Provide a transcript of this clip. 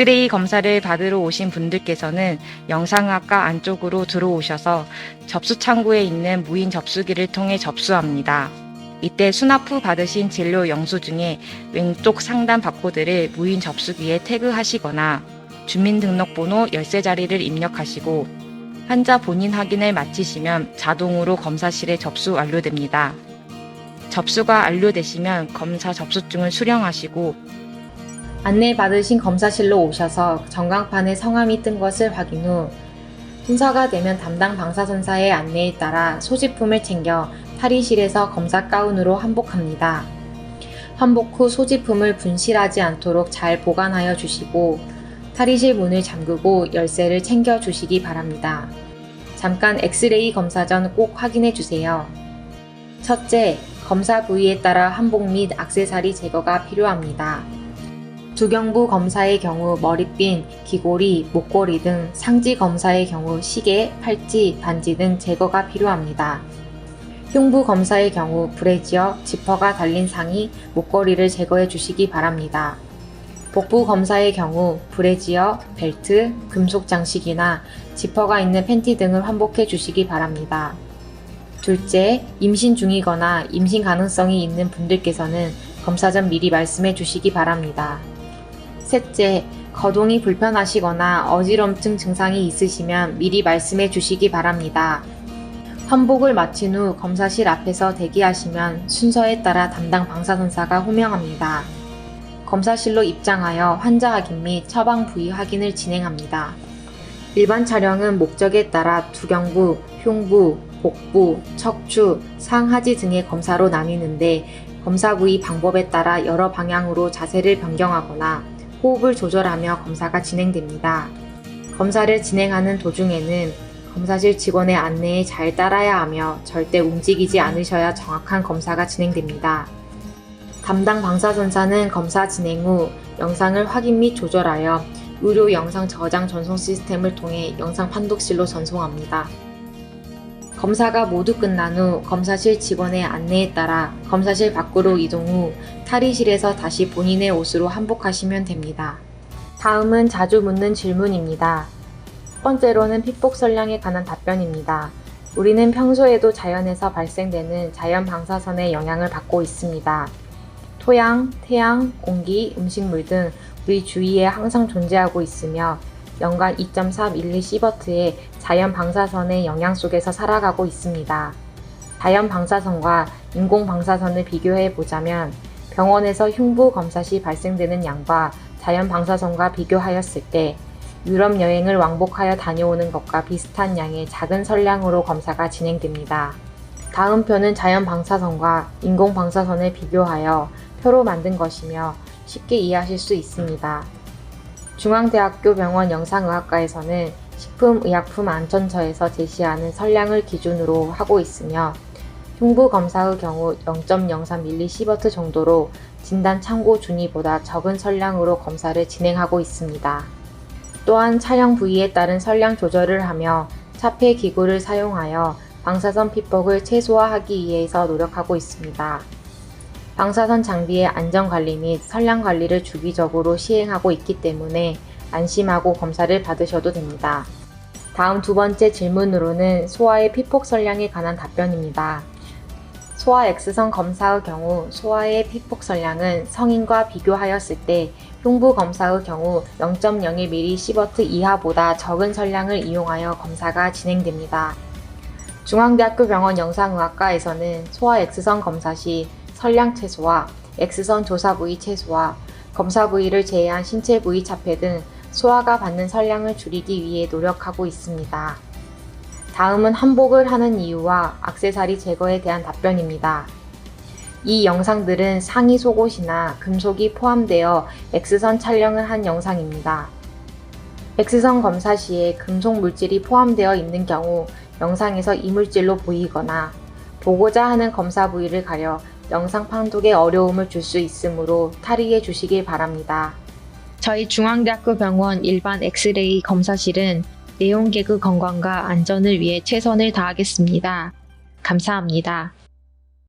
엑스레이 검사를 받으러 오신 분들께서는 영상학과 안쪽으로 들어오셔서 접수 창구에 있는 무인 접수기를 통해 접수합니다. 이때 수납 후 받으신 진료 영수증에 왼쪽 상단 바코드를 무인 접수기에 태그하시거나 주민등록번호 열쇠 자리를 입력하시고 환자 본인 확인을 마치시면 자동으로 검사실에 접수 완료됩니다. 접수가 완료되시면 검사 접수증을 수령하시고 안내 받으신 검사실로 오셔서 전광판에 성함이 뜬 것을 확인 후 순서가 되면 담당 방사선사의 안내에 따라 소지품을 챙겨 탈의실에서 검사 가운으로 환복합니다. 환복 후 소지품을 분실하지 않도록 잘 보관하여 주시고 탈의실 문을 잠그고 열쇠를 챙겨 주시기 바랍니다. 잠깐 엑스레이 검사 전 꼭 확인해 주세요. 첫째, 검사 부위에 따라 한복 및 악세사리 제거가 필요합니다. 두경부 검사의 경우 머리핀, 귀고리, 목걸이 등 상지 검사의 경우 시계, 팔찌, 반지 등 제거가 필요합니다. 흉부 검사의 경우 브래지어, 지퍼가 달린 상의, 목걸이를 제거해 주시기 바랍니다. 복부 검사의 경우 브래지어, 벨트, 금속 장식이나 지퍼가 있는 팬티 등을 환복해 주시기 바랍니다. 둘째, 임신 중이거나 임신 가능성이 있는 분들께서는 검사 전 미리 말씀해 주시기 바랍니다. 셋째, 거동이 불편하시거나 어지럼증 증상이 있으시면 미리 말씀해 주시기 바랍니다. 환복을 마친 후 검사실 앞에서 대기하시면 순서에 따라 담당 방사선사가 호명합니다. 검사실로 입장하여 환자 확인 및 처방 부위 확인을 진행합니다. 일반 촬영은 목적에 따라 두경부, 흉부, 복부, 척추, 상하지 등의 검사로 나뉘는데 검사 부위 방법에 따라 여러 방향으로 자세를 변경하거나 호흡을 조절하며 검사가 진행됩니다. 검사를 진행하는 도중에는 검사실 직원의 안내에 잘 따라야 하며 절대 움직이지 않으셔야 정확한 검사가 진행됩니다. 담당 방사선사는 검사 진행 후 영상을 확인 및 조절하여 의료 영상 저장 전송 시스템을 통해 영상 판독실로 전송합니다. 검사가 모두 끝난 후 검사실 직원의 안내에 따라 검사실 밖으로 이동 후 탈의실에서 다시 본인의 옷으로 한복하시면 됩니다. 다음은 자주 묻는 질문입니다. 첫 번째로는 피폭 선량에 관한 답변입니다. 우리는 평소에도 자연에서 발생되는 자연 방사선의 영향을 받고 있습니다. 토양, 태양, 공기, 음식물 등 우리 주위에 항상 존재하고 있으며 연간 2.4밀리시버트의 자연 방사선의 영향 속에서 살아가고 있습니다. 자연 방사선과 인공 방사선을 비교해 보자면 병원에서 흉부 검사 시 발생되는 양과 자연 방사선과 비교하였을 때 유럽 여행을 왕복하여 다녀오는 것과 비슷한 양의 작은 선량으로 검사가 진행됩니다. 다음 표는 자연 방사선과 인공 방사선을 비교하여 표로 만든 것이며 쉽게 이해하실 수 있습니다. 중앙대학교 병원 영상의학과에서는 식품의약품안전처에서 제시하는 선량을 기준으로 하고 있으며 흉부 검사의 경우 0.03mSv 정도로 진단 참고 준위보다 적은 선량으로 검사를 진행하고 있습니다. 또한 촬영 부위에 따른 선량 조절을 하며 차폐 기구를 사용하여 방사선 피폭을 최소화하기 위해서 노력하고 있습니다. 방사선 장비의 안전 관리 및 선량 관리를 주기적으로 시행하고 있기 때문에 안심하고 검사를 받으셔도 됩니다. 다음 두 번째 질문으로는 소아의 피폭 선량에 관한 답변입니다. 소아 X선 검사의 경우 소아의 피폭 선량은 성인과 비교하였을 때 흉부 검사의 경우 0.01mSv 이하보다 적은 선량을 이용하여 검사가 진행됩니다. 중앙대학교 병원 영상의학과에서는 소아 X선 검사 시 선량 최소화, X선 조사 부위 최소화, 검사 부위를 제외한 신체 부위 차폐 등 소아가 받는 선량을 줄이기 위해 노력하고 있습니다. 다음은 한복을 하는 이유와 악세사리 제거에 대한 답변입니다. 이 영상들은 상의 속옷이나 금속이 포함되어 X선 촬영을 한 영상입니다. X선 검사 시에 금속 물질이 포함되어 있는 경우 영상에서 이물질로 보이거나 보고자 하는 검사 부위를 가려 영상 판독에 어려움을 줄 수 있으므로 탈의해 주시길 바랍니다. 저희 중앙대학교 병원 일반 엑스레이 검사실은 내용 개그 건강과 안전을 위해 최선을 다하겠습니다. 감사합니다.